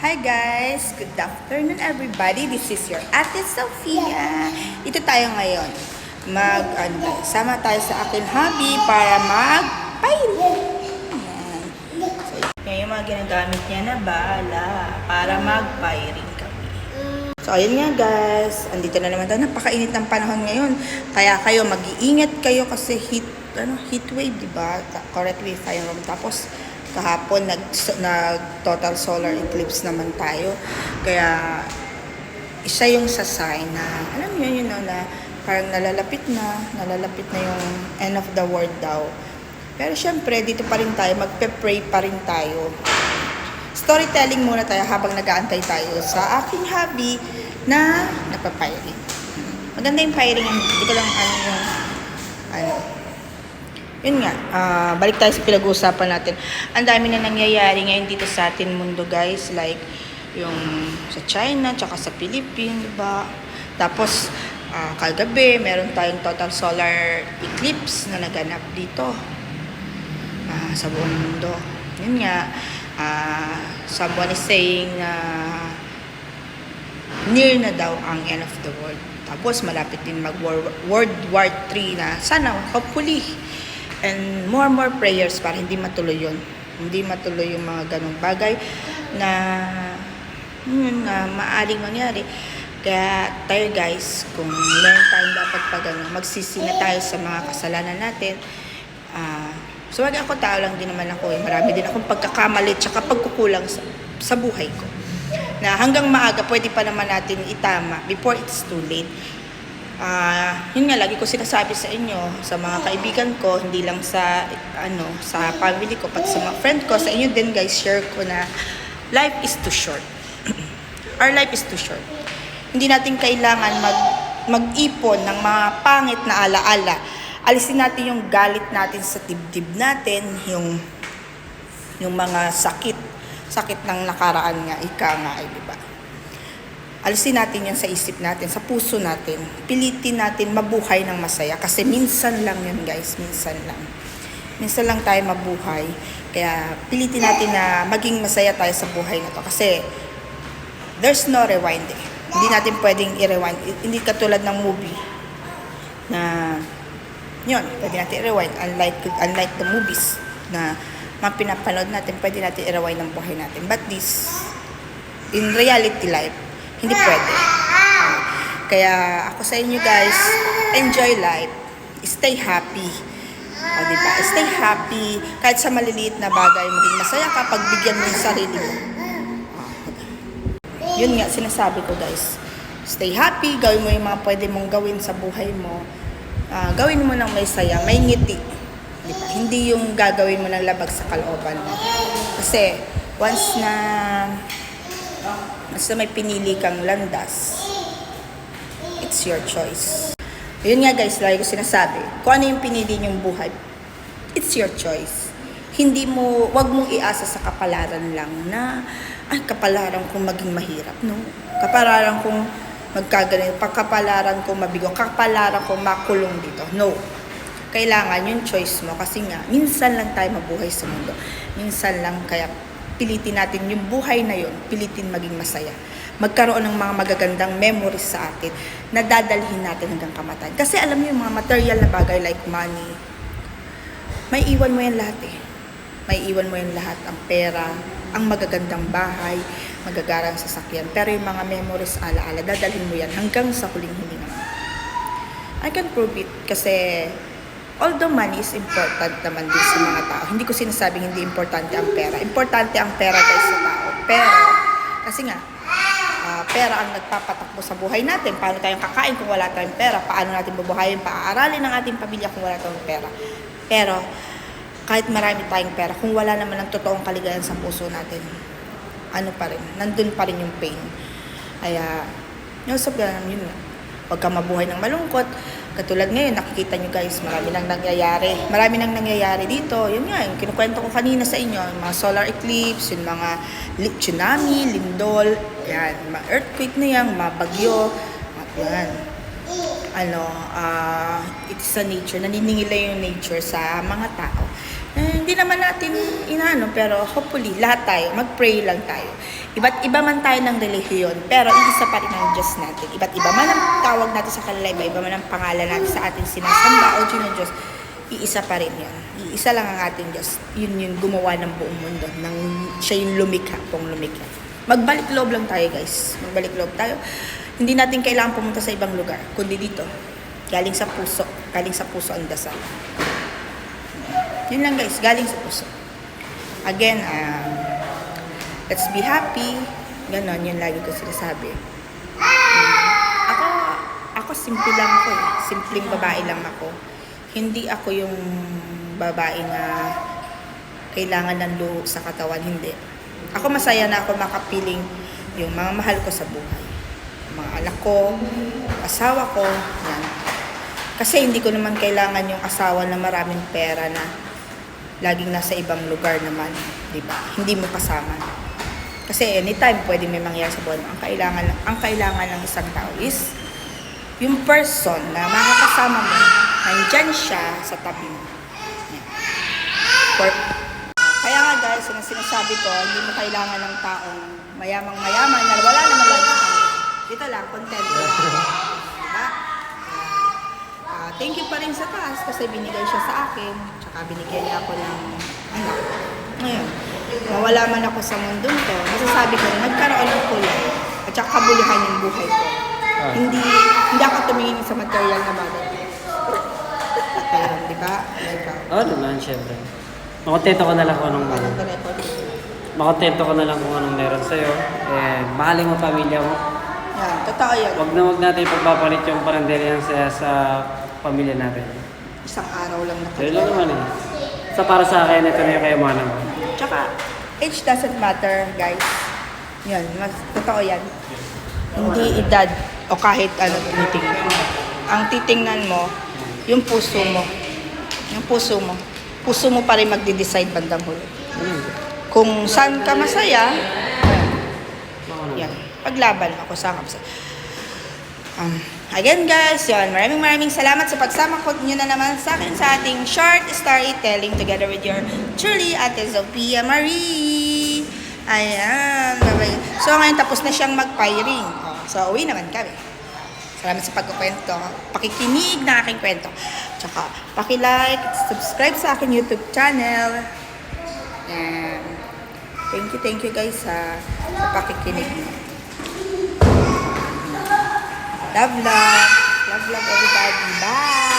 Hi guys! Good afternoon everybody. This is your Ate Sofia. Ito tayo ngayon. Mag, ano sama tayo sa akin hobby para. Ayan. So, yung mga ginagamit niya na bala para mag-piring kami. So, ayun nga guys. Andito na naman tayo. Napakainit ng panahon ngayon. Kaya kayo, mag-iingat kayo kasi heat, ano, heat wave, di ba? Correct wave tayo room. Tapos, kahapon, nag, nag total solar eclipse naman tayo. Kaya, isa yung sa sign na, alam niyo yun, no, na parang nalalapit na, nalalapit na yung end of the world daw. Pero syempre, dito pa rin tayo, magpe-pray pa rin tayo storytelling muna tayo habang nag-aantay tayo sa aking hobby na napapiring. Maganda yung piring. Hindi ko lang ano yung ano. Yun nga, ah, balik tayo sa pinag-uusapan natin. Ang dami na nangyayari ngayon dito sa atin mundo guys. Like, yung sa China, tsaka sa Philippines, ba? Tapos, ah, kagabi, meron tayong total solar eclipse na naganap dito ah, sa buong mundo. Yun nga, ah, someone is saying na near na daw ang end of the world. Tapos malapit din mag World War 3 na sana hopefully and more more prayers para hindi matuloy yun. Hindi matuloy yung mga ganong bagay na yun na maaring mangyari. Kaya tayo guys, kung meron tayong dapat pag ano, magsisi na tayo sa mga kasalanan natin, ah, so wag ako tao lang din naman ako eh. Marami din akong pagkakamali tsaka pagkukulang sa, sa buhay ko. Na hanggang maaga pwede pa naman natin itama before it's too late. Ah, yun nga lagi ko sinasabi sa inyo, sa mga kaibigan ko, hindi lang sa ano, sa family ko, pati sa mga friend ko, sa inyo din guys, share ko na life is too short. Our life is too short. Hindi natin kailangan mag mag-ipon ng mga pangit na alaala. Alisin natin yung galit natin sa dibdib natin, yung yung mga sakit, sakit ng nakaraan nga, ika nga, ay, di ba? Alisin natin yan sa isip natin, sa puso natin. Pilitin natin mabuhay ng masaya. Kasi minsan lang yan, guys. Minsan lang. Minsan lang tayo mabuhay. Kaya pilitin natin na maging masaya tayo sa buhay na to. Kasi there's no rewind eh. Hindi natin pwedeng i-rewind. Hindi katulad ng movie na yun, pwede natin i-rewind. Unlike, unlike the movies na mga pinapanood natin, pwede natin i-rewind ang buhay natin. But this, in reality life, hindi pwede. Kaya ako sa inyo guys, enjoy life. Stay happy. O, diba? Stay happy. Kahit sa maliliit na bagay, maging masaya ka pag bigyan mo yung sarili mo. Ah, Yun nga, sinasabi ko guys. Stay happy, gawin mo yung mga pwede mong gawin sa buhay mo. Ah, gawin mo ng may saya, may ngiti. Di ba? Hindi yung gagawin mo ng labag sa kalooban mo. Kasi, once na basta may pinili kang landas, it's your choice. Yun nga guys, lagi ko sinasabi, kung ano yung pinili niyong buhay, it's your choice. Hindi mo, wag mong iasa sa kapalaran lang na, ay, kapalaran kong maging mahirap. No. Kapalaran kong magkagaling, pagkapalaran kong mabigo, kapalaran kong makulong dito. No. Kailangan yung choice mo kasi nga, minsan lang tayo mabuhay sa mundo. Minsan lang, kaya pilitin natin yung buhay na yun, pilitin maging masaya. Magkaroon ng mga magagandang memories sa atin na dadalhin natin hanggang kamatayan. Kasi alam niyo yung mga material na bagay like money, may iwan mo yan lahat eh. May iwan mo yan lahat, ang pera, ang magagandang bahay, magagarang sasakyan. Pero yung mga memories, alaala, dadalhin mo yan hanggang sa huling hininga. I can prove it kasi although money is important naman din sa mga tao, hindi ko sinasabing hindi importante ang pera. Importante ang pera guys sa tao. Pero, kasi nga, ah, pera ang nagpapatakbo sa buhay natin. Paano tayong kakain kung wala tayong pera? Paano natin bubuhayin? Paaaralin ang ating pamilya kung wala tayong pera? Pero, kahit marami tayong pera, kung wala naman ang totoong kaligayahan sa puso natin, ano pa rin, nandun pa rin yung pain. Kaya, yung sa ganun, yun. Huwag ka mabuhay ng malungkot. Katulad ngayon, nakikita nyo guys, marami nang nangyayari. Marami nang nangyayari dito. Yun nga, yung kinukwento ko kanina sa inyo, yung mga solar eclipse, yung mga tsunami, lindol, yan, mga earthquake na yan, mga bagyo, at yan. Ano, ah, it's a nature, naniningila yung nature sa mga tao. Hindi naman natin inaano, pero hopefully, lahat tayo, mag-pray lang tayo. Iba't iba man tayo ng relihiyon, pero iisa pa rin ang Diyos natin. Iba't iba man ang tawag natin sa kanila, iba iba man ang pangalan natin sa ating sinasamba o ng Diyos, iisa pa rin yan. Iisa lang ang ating Diyos. Yun yung gumawa ng buong mundo. Nang siya yung lumikha, pong lumikha. Magbalik loob lang tayo, guys. Magbalik loob tayo. Hindi natin kailangan pumunta sa ibang lugar, kundi dito. Galing sa puso. Galing sa puso ang dasal. Yun lang guys, galing sa puso. Again, um, let's be happy. Ganon, yun lagi ko sinasabi. Ako, ako simple lang ako eh. Simpleng babae lang ako. Hindi ako yung babae na kailangan ng luho sa katawan. Hindi. Ako masaya na ako makapiling yung mga mahal ko sa buhay. Mga anak ko, asawa ko, yan. Kasi hindi ko naman kailangan yung asawa na maraming pera na laging nasa ibang lugar naman, di ba? Hindi mo kasama. Kasi anytime pwede may mangyari sa buhay mo. Ang kailangan, ang kailangan ng isang tao is yung person na makakasama mo, nandyan siya sa tabi mo. For- kaya nga guys, yung sinasabi ko, hindi mo kailangan ng taong mayamang mayaman na wala naman lang. Dito lang, content lang. Diba? Thank you pa rin sa taas kasi binigay siya sa akin. Tsaka binigyan niya ako ng anak. Ngayon, mawala man ako sa mundong to, masasabi ko na nagkaroon ng kulay at saka kabuluhan yung buhay ko. Ah. Hindi hindi ako tumingin sa material na bagay. Ayun, di ba? Ikaw. Oo naman, syempre. Makontento ko na lang kung anong record? Makontento ko na lang kung anong meron sa'yo. Eh, mahalin mo pamilya mo. Yan, totoo yun. Huwag na huwag natin pagpapalit yung paranderyan sa, sa pamilya natin. Isang araw lang na Sa'yo lang naman eh. Sa para sa akin, ito na yung kayamanan mo. Tsaka, age doesn't matter, guys. Yan, mas, totoo yan. Hindi edad o kahit ano titingnan. Ang titingnan mo, yung puso mo. Yung puso mo. Puso mo pa rin magde-decide bandang huli. Ayun. Kung saan ka masaya, yan. Paglaban ako sa kapsa. Um, again guys, yun, maraming maraming salamat sa pagsama ko nyo na naman sa akin sa ating short storytelling together with your truly Ate Sophia Marie. Ayan. So ngayon tapos na siyang mag-firing. So uwi naman kami. Salamat sa pagkukwento. Pakikinig ng aking kwento. Tsaka, paki-like, subscribe sa aking YouTube channel. Yan. Thank you, thank you guys sa, sa pakikinig mo. Love, love. Love, love everybody. Bye!